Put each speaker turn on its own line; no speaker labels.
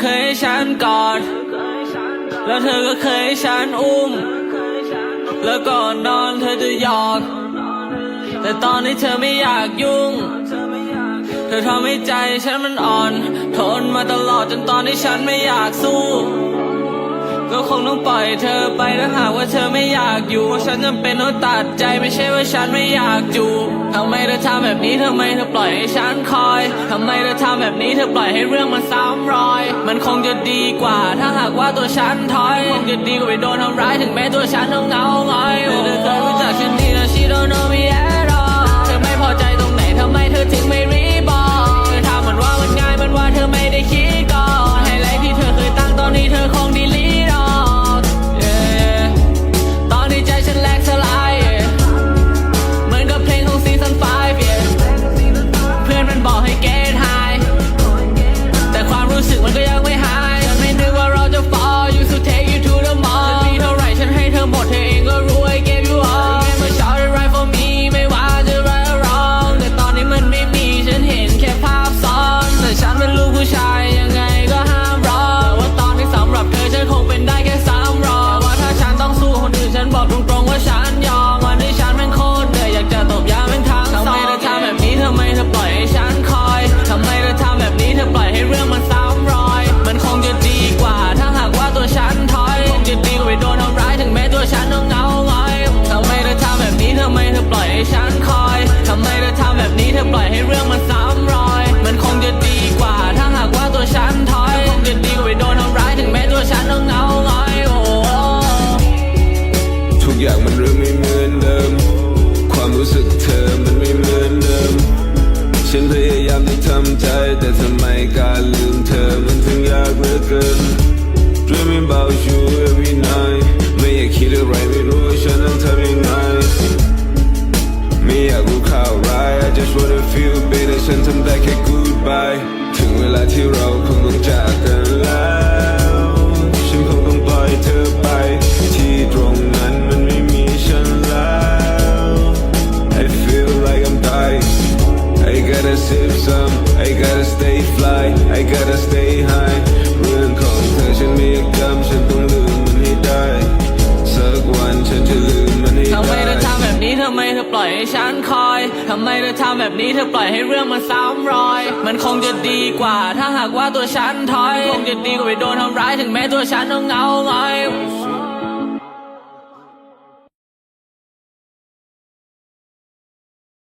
เคยให้ฉันกอด แล้วเธอก็เคยให้ฉันอุ้ม แล้วก่อนนอนเธอจะหยอก แต่ตอนนี้เธอไม่อยากยุ่ง เธอทำให้ใจฉันมันอ่อน ทนมาตลอดจนตอนที่ฉันไม่อยากสู้ ก็คงต้องปล่อยเธอไปถ้าหากว่าเธอไม่อยากอยู่เพราะฉันจำเป็นต้องตัดใจไม่ใช่ว่าฉันไม่อยากอยู่ทำไมเธอทำแบบนี้ทำไมเธอปล่อยให้ฉันคอยทำไมเธอทำแบบนี้เธอปล่อยให้เรื่องมันซ้ำรอย มันคงจะดีกว่า ถ้าหากว่าตัวฉันถอยคงจะดีกว่าไปโดนทำร้ายถึงแม้ตัวฉันต้องายามที่ทำใจ แต่ทำไมการ
ลืมเธอมันถึงยากเหลือเกิน Dreaming about you every night ไม่อยากคิดอะไรไม่รู้ว่าฉันต้องทำยังไงไม่อยากรู้ข่าวร้าย I just wanna feel better ฉันทำได้แค่ goodbye ถึงเวลาที่เราคงต้องจากกันแล้ว I gotta sip some I gotta stay fly I gotta stay high เรื่องของเธอฉันไม่อยากจำฉันต้องลืมมันให้ได้ สักวันฉันจะลืมมันให้
ทำไม
ได้
เธอทำแบบนี้ทำไมเธอปล่อยให้ฉันคอยทำไมเธอทำแบบนี้เธอปล่อยให้เรื่องมันซ้ำรอย มันคงจะดีกว่าถ้าหากว่าตัวฉันถอย คงจะดีกว่าไปโดนทำร้ายถึงแม้ตัวฉันต้องเหงาหงอย